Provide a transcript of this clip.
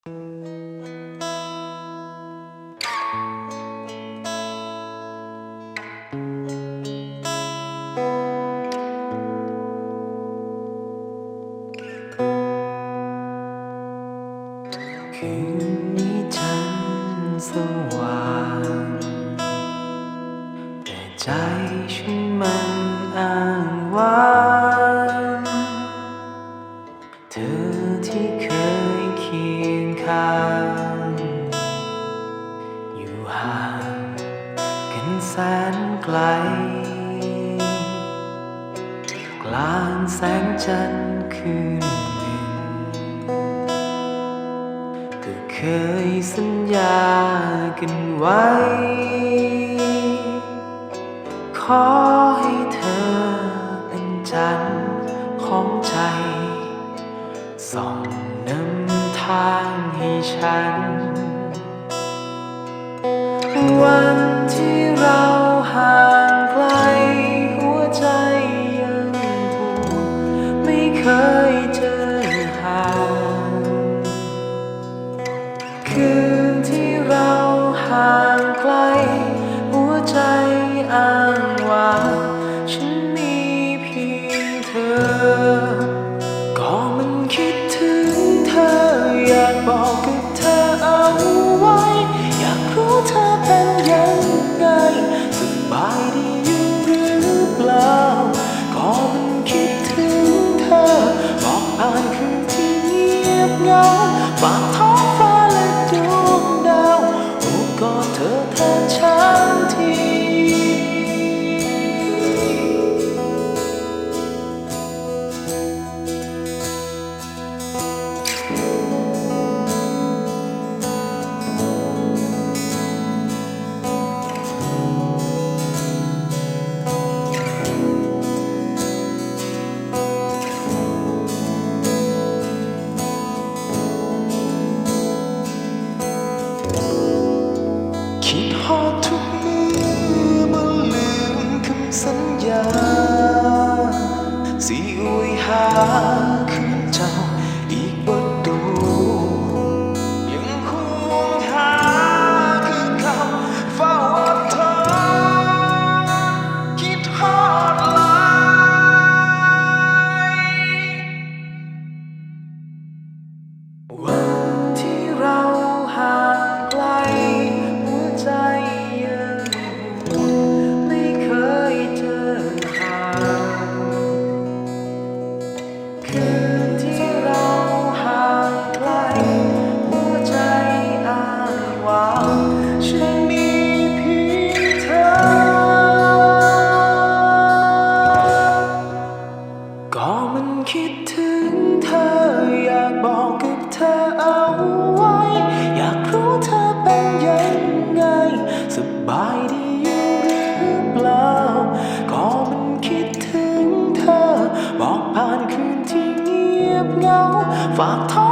คืนนี้ฉันสว่าง แต่ใจฉันมันอ้างว้างาง อยู่ห่างกันแสนไกล กลางแสงจันทร์คืนหนึ่ง ก็เคยสัญญากันไว้ ขอให้ัน วันที่เราหา 把。 คิดถึงเธออยากบอกกับเธอเอาไว้ อยากรู้เธอเป็นยังไง สบายดีอยู่หรือเปล่า ก็มันคิดถึงเธอ บอกผ่านคืนที่เงียบเงา ฝากท้อ